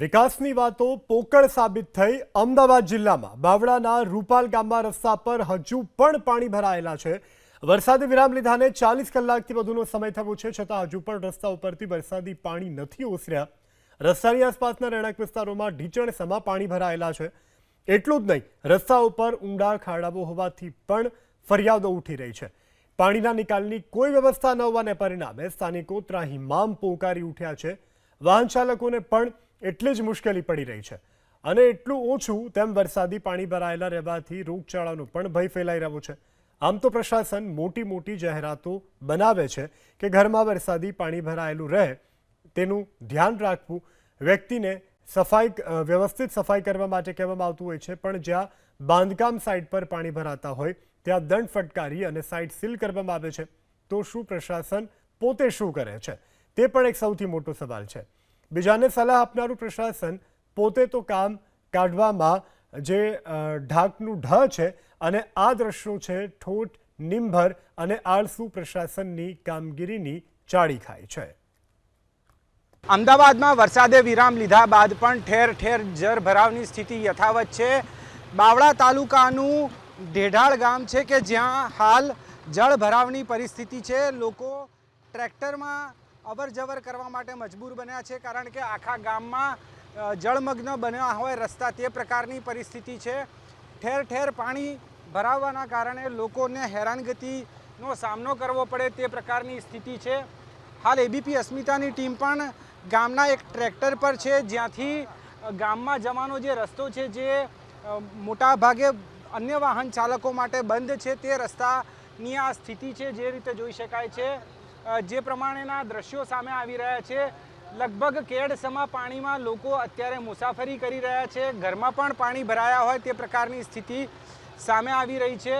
વિકાસની વાતો પોકળ સાબિત થઈ અમદાવાદ જિલ્લામાં. બાવળાના રૂપાલ ગામમાં રસ્તા પર હજુ પણ પાણી ભરાયેલા છે. વરસાદે વિરામ લીધાને ચાલીસ કલાકથી વધુનો સમય થયો છે, છતાં હજુ પણ રસ્તા ઉપરથી વરસાદી પાણી નથી ઓસર્યા. રસ્તાની આસપાસના રહેણાંક વિસ્તારોમાં ઢીચણ સમા પાણી ભરાયેલા છે. એટલું જ નહીં, રસ્તા ઉપર ઊંડા ખાડાઓ હોવાથી પણ ફરિયાદો ઉઠી રહી છે. પાણીના નિકાલની કોઈ વ્યવસ્થા ન હોવાને પરિણામે સ્થાનિકો ત્રાહિમામ પોકારી ઉઠ્યા છે. વાહન ચાલકોને પણ એટલી જ મુશ્કેલી પડી રહી છે. અને એટલું ઓછું તેમ વરસાદી પાણી ભરાયેલા રહેવાથી રોગચાળાનો પણ ભય ફેલાઈ રહ્યો છે. આમ તો પ્રશાસન મોટી મોટી જાહેરાતો બનાવે છે કે ઘરમાં વરસાદી પાણી ભરાયેલું રહે તેનું ધ્યાન રાખવું વ્યક્તિને સફાઈ વ્યવસ્થિત સફાઈ કરવા માટે કહેવામાં આવતું હોય છે, પણ જ્યાં બાંધકામ સાઇટ પર પાણી ભરાતા હોય, ત્યાં દંડ ફટકારી અને સાઇટ સીલ કરવામાં આવે છે. તો શું પ્રશાસન પોતે શું કરે છે? તે પણ એક સૌથી મોટો સવાલ છે. બીજાને સલાહ આપનારું પ્રશાસન પોતે તો કામ કાઢવામાં જે ઢાકનું ઢ છે અને આ દ્રશ્યો છે ઠોઠ, નિંભર અને આળસુ પ્રશાસનની કામગીરીની ચાળી ખાય છે. અમદાવાદમાં વરસાદે વિરામ લીધા બાદ પણ ઠેર ઠેર જળ ભરાવની સ્થિતિ યથાવત છે. બાવળા તાલુકાનું ઢેઢાળ ગામ છે કે જ્યાં હાલ જળ ભરાવની પરિસ્થિતિ છે. લોકો ટ્રેક્ટરમાં અવર જવર કરવા માટે મજબૂર બન્યા છે કારણ કે આખા ગામમાં જળમગ્ન બન્યા હોય રસ્તા તે પ્રકારની પરિસ્થિતિ છે. ઠેર ઠેર પાણી ભરાવવાના કારણે લોકોને હેરાનગતિનો સામનો કરવો પડે તે પ્રકારની સ્થિતિ છે. હાલ એબીપી અસ્મિતાની ટીમ પણ ગામના એક ટ્રેક્ટર પર છે. જ્યાંથી ગામમાં જવાનો જે રસ્તો છે જે મોટા ભાગે અન્ય વાહન ચાલકો માટે બંધ છે તે રસ્તાની આ સ્થિતિ છે, જે રીતે જોઈ શકાય છે. જે પ્રમાણેના દ્રશ્યો સામે આવી રહ્યા છે, લગભગ કેડસમા પાણીમાં લોકો અત્યારે મુસાફરી કરી રહ્યા છે, ઘરમાં પણ પાણી ભરાયા હોય તે પ્રકારની સ્થિતિ સામે આવી રહી છે.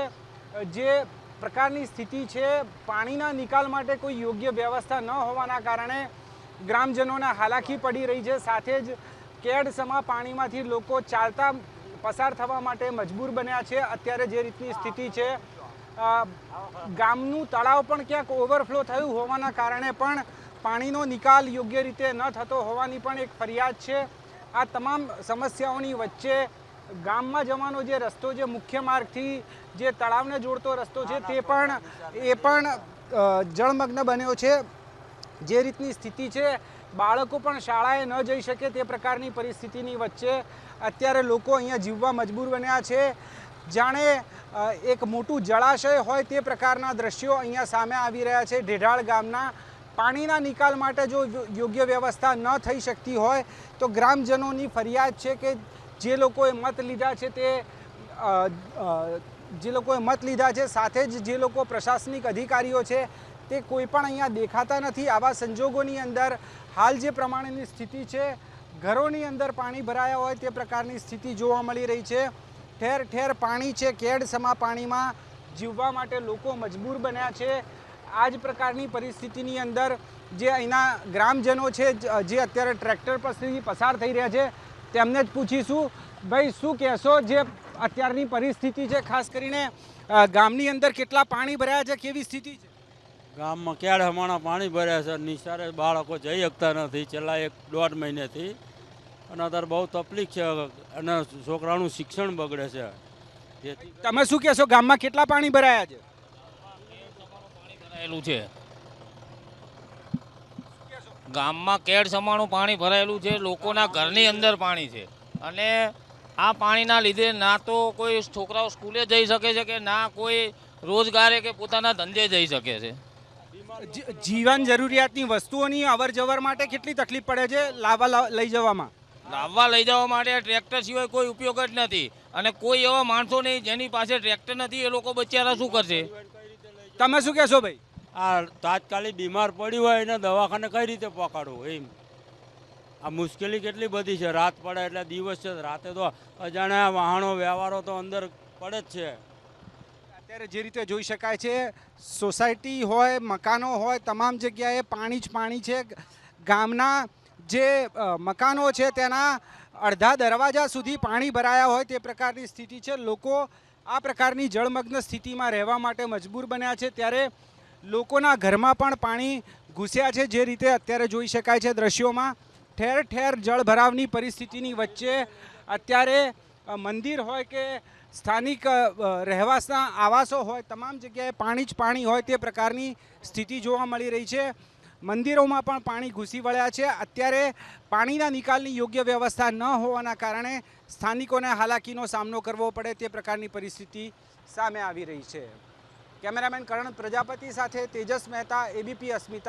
જે પ્રકારની સ્થિતિ છે, પાણીના નિકાલ માટે કોઈ યોગ્ય વ્યવસ્થા ન હોવાના કારણે ગ્રામજનોને હાલાકી પડી રહી છે. સાથે જ કેડસમા પાણીમાંથી લોકો ચાલતા પસાર થવા માટે મજબૂર બન્યા છે. અત્યારે જે રીતની સ્થિતિ છે ગામનું તળાવ પણ ક્યાંક ઓવરફ્લો થયું હોવાના કારણે પણ પાણીનો નિકાલ યોગ્ય રીતે ન થતો હોવાની પણ એક ફરિયાદ છે. આ તમામ સમસ્યાઓની વચ્ચે ગામમાં જવાનો જે રસ્તો જે મુખ્ય માર્ગથી જે તળાવને જોડતો રસ્તો છે તે પણ એ પણ જળમગ્ન બન્યો છે. જે રીતની સ્થિતિ છે બાળકો પણ શાળાએ ન જઈ શકે તે પ્રકારની પરિસ્થિતિની વચ્ચે અત્યારે લોકો અહીંયા જીવવા મજબૂર બન્યા છે. જાણે એક મોટું જળાશય હોય તે પ્રકારના દ્રશ્યો અહીંયા સામે આવી રહ્યા છે. ઢેઢાળ ગામના પાણીના નિકાલ માટે જો યોગ્ય વ્યવસ્થા ન થઈ શકતી હોય, તો ગ્રામજનોની ફરિયાદ છે કે જે લોકોએ મત લીધા છે તે જે લોકોએ મત લીધા છે સાથે જ જે લોકો પ્રશાસનિક અધિકારીઓ છે તે કોઈ પણ અહીંયા દેખાતા નથી. આવા સંજોગોની અંદર હાલ જે પ્રમાણેની સ્થિતિ છે, ઘરોની અંદર પાણી ભરાયા હોય તે પ્રકારની સ્થિતિ જોવા મળી રહી છે. ઠેર ઠેર પાણી છે, કેડ સમા પાણીમાં જીવવા માટે લોકો મજબૂર બન્યા છે. આ જ પ્રકારની પરિસ્થિતિની અંદર જે અહીંના ગ્રામજનો છે, જે અત્યારે ટ્રેક્ટર પરથી પસાર થઈ રહ્યા છે, તેમને જ પૂછીશું, ભાઈ, શું કહેશો જે અત્યારની પરિસ્થિતિ છે? ખાસ કરીને ગામની અંદર કેટલા પાણી ભરાયા છે, કેવી સ્થિતિ છે? ગામમાં ક્યારે હમણાં પાણી ભર્યા છે, નિશાળે બાળકો જઈ શકતા નથી, છેલ્લા એક દોઢ મહિનેથી. અને અત્યારે બહુ તકલીફ છે અને છોકરાનું શિક્ષણ બગડે છે. જેથી તમે શું કહેશો ગામમાં કેટલા પાણી ભરાયા છે? ભરાયેલું છે. ગામમાં કેડ સમાણું પાણી ભરાયેલું છે લોકોના ઘરની અંદર પાણી છે. અને આ પાણીના લીધે ના તો કોઈ છોકરાઓ સ્કૂલે જઈ શકે છે કે ના કોઈ રોજગારે કે પોતાના ધંધે જઈ શકે છે. જીવન જરૂરિયાતની વસ્તુઓની અવર જવર માટે કેટલી તકલીફ પડે છે લાવવા લા- લઈ જવામાં? લાવવા લઈ જવા માટે ટ્રેક્ટર સિવાય કોઈ ઉપયોગ જ નથી. અને કોઈ એવા માણસો નહીં જેની પાસે ટ્રેક્ટર નથી એ લોકો બચારા શું કરશે? તમે શું કહેશો ભાઈ? આ તાત્કાલિક બીમાર પડી હોય એને દવાખાને કઈ રીતે પકડવું એમ? આ મુશ્કેલી કેટલી બધી છે. રાત પડે એટલે દિવસ છે. રાતે તો અજાણ્યા વાહનો વ્યવહારો તો અંદર પડે જ છે. અત્યારે જે રીતે જોઈ શકાય છે સોસાયટી હોય મકાનો હોય તમામ જગ્યાએ પાણી જ પાણી છે. ગામના જે મકાનો છે તેના અડધા દરવાજા સુધી પાણી ભરાયા હોય તે પ્રકારની સ્થિતિ છે. લોકો આ પ્રકારની જળમગ્ન સ્થિતિમાં રહેવા માટે મજબૂર બન્યા છે. ત્યારે લોકોના ઘરમાં પણ પાણી ઘૂસ્યા છે, જે રીતે અત્યારે જોઈ શકાય છે દ્રશ્યોમાં. ઠેર ઠેર જળભરાવની પરિસ્થિતિની વચ્ચે અત્યારે મંદિર હોય કે સ્થાનિક રહેવાસના આવાસો હોય, તમામ જગ્યાએ પાણી જ પાણી હોય તે પ્રકારની સ્થિતિ જોવા મળી રહી છે. મંદિરોમાં પણ પાણી ઘૂસી વળ્યા છે. અત્યારે પાણીના નિકાલની યોગ્ય વ્યવસ્થા ન હોવાના કારણે સ્થાનિકોને હાલાકીનો સામનો કરવો પડે તે પ્રકારની પરિસ્થિતિ સામે આવી રહી છે. કેમેરામેન કરણ પ્રજાપતિ સાથે તેજસ મહેતા એબીપી અસ્મિતા